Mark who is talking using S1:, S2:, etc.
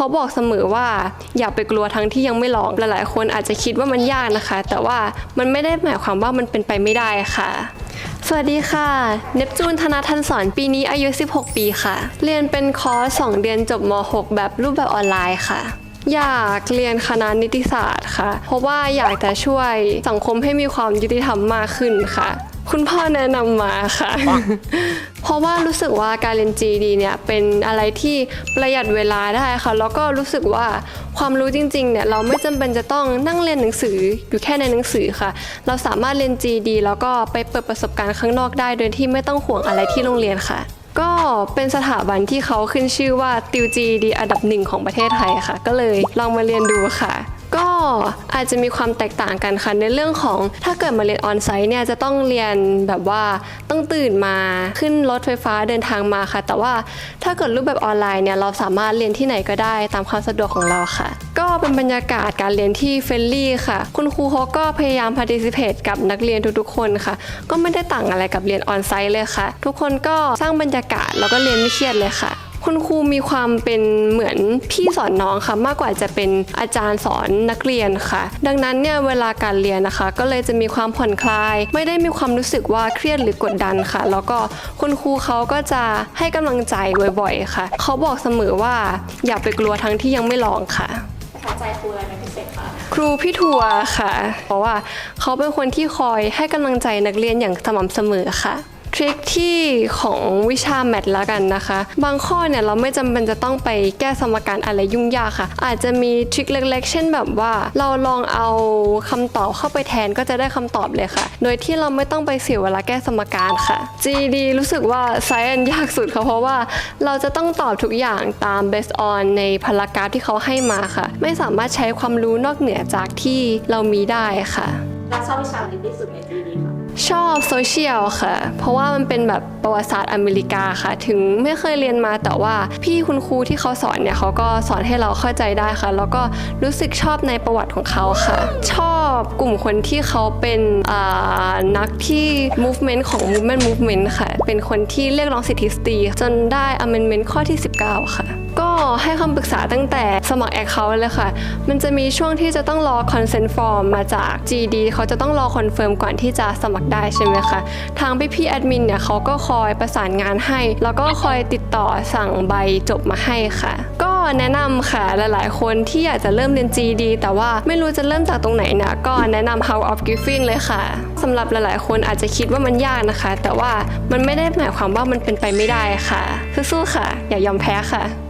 S1: เขาบอกเสมอว่าอย่าไปกลัวทั้งที่ยังไม่ลองหลายๆ คนอาจจะคิดว่ามันยากนะคะ แต่ว่ามันไม่ได้หมายความว่ามันเป็นไปไม่ได้ค่ะสวัสดีค่ะ เนปจูนธนาทันสอนปีนี้อายุ 16 ปีค่ะ เรียนเป็นคอร์ส 2 เดือนจบม .6 แบบรูปแบบออนไลน์ค่ะ อยากเรียนคณะนิติศาสตร์ค่ะ เพราะว่าอยากจะช่วยสังคมให้มีความยุติธรรมมากขึ้นค่ะ คุณพ่อแนะนำมาค่ะ เพราะว่ารู้สึกว่าการเรียน GD เนี่ยเป็นอะไรที่ประหยัดเวลาได้ค่ะ แล้วก็รู้สึกว่าความรู้จริงๆเนี่ยเราไม่จำเป็นจะต้องนั่งเรียนหนังสืออยู่แค่ในหนังสือค่ะ เราสามารถเรียน GD แล้วก็ไปเปิดประสบการณ์ข้างนอกได้โดยที่ไม่ต้องห่วงอะไรที่โรงเรียนค่ะ ก็เป็นสถาบันที่เขาขึ้นชื่อว่าติว GD อันดับหนึ่งของประเทศไทยค่ะ ก็เลยลองมาเรียนดูค่ะ ก็อาจจะมีความแตกต่างกันค่ะในเรื่องของถ้าเกิดมาเรียนออนไซต์เนี่ยจะต้องเรียนแบบว่าต้องตื่นมาขึ้นรถไฟฟ้าเดินทางมาค่ะ แต่ว่าถ้าเกิดรูปแบบออนไลน์เนี่ยเราสามารถเรียนที่ไหนก็ได้ตามความสะดวกของเราค่ะ ก็เป็นบรรยากาศการเรียนที่เฟรนลี่ค่ะ คุณครูเขาก็พยายาม participate กับนักเรียนทุกๆคนค่ะ ก็ไม่ได้ต่างอะไรกับเรียนออนไซต์เลยค่ะ ทุกคนก็สร้างบรรยากาศแล้วก็เรียนไม่เครียดเลยค่ะ คุณครูมีความเป็นเหมือนพี่สอนน้องค่ะ มากกว่าจะเป็นอาจารย์สอนนักเรียนค่ะ ดังนั้นเนี่ยเวลาการเรียนนะคะ ก็เลยจะมีความผ่อนคลาย ไม่ได้มีความรู้สึกว่าเครียดหรือกดดันค่ะ แล้วก็คุณครูเขาก็จะให้กำลังใจบ่อยๆค่ะเขาบอกเสมอว่าอย่าไปกลัวทั้งที่ยังไม่ลองค่ะ
S2: ประทับใจครูอะไรเป็นพิเศษคะ
S1: ครูพี่ทัวร์ค่ะ เพราะว่าเขาเป็นคนที่คอยให้กำลังใจนักเรียนอย่างสม่ำเสมอค่ะ ทริคที่ของวิชาแมทและกันนะคะ บางข้อเนี่ยเราไม่จำเป็นจะต้องไปแก้สมการอะไรยุ่งยากค่ะ อาจจะมีทริคเล็กๆ เช่นแบบว่า เราลองเอาคำตอบเข้าไปแทนก็จะได้คำตอบเลยค่ะ โดยที่เราไม่ต้องไปเสียเวลาแก้สมการค่ะ GD รู้สึกว่าไซแอนยากสุดค่ะเพราะว่าเราจะต้องตอบทุกอย่างตาม based on ในพารากราฟที่เขาให้มาค่ะ ไม่สามารถใช้ความรู้นอกเหนือจากที่เรามีได้ค่ะ
S2: เราชอบวิชาอะไรที่สุดในปีนี้คะ
S1: ชอบโซเชียลค่ะ เพราะว่ามันเป็นแบบประวัติศาสตร์อเมริกาค่ะ ถึงไม่เคยเรียนมาแต่ว่าพี่คุณครูที่เขาสอนเนี่ยเขาก็สอนให้เราเข้าใจได้ค่ะ แล้วก็รู้สึกชอบในประวัติของเขาค่ะ ชอบ อบกลุ่มคนที่เขาเป็นนักที่ movement ของ movement movement ค่ะ เป็นคนที่เรียกร้องสิทธิสตรีจนได้ amendment ข้อที่ 19 ค่ะ ก็ให้คำปรึกษาตั้งแต่สมัคร Account เลยค่ะ มันจะมีช่วงที่จะต้องรอ consent form มาจาก GD เขาจะต้องรอคอนเฟิร์มก่อนที่จะสมัครได้ใช่ไหมคะ ทางพี่พี่แอดมินเนี่ยเขาก็คอยประสานงานให้ แล้วก็คอยติดต่อสั่งใบจบมาให้ค่ะ แนะนำค่ะหลายๆ คนที่อยากจะเริ่มเรียน GD แต่ว่าไม่รู้จะเริ่มจากตรงไหนนะก็แนะนำ How of Giving เลยค่ะสำหรับหลายๆ คนอาจจะคิดว่ามันยากนะคะ แต่ว่ามันไม่ได้หมายความว่ามันเป็นไปไม่ได้ค่ะสู้ๆค่ะ อย่ายอมแพ้ค่ะ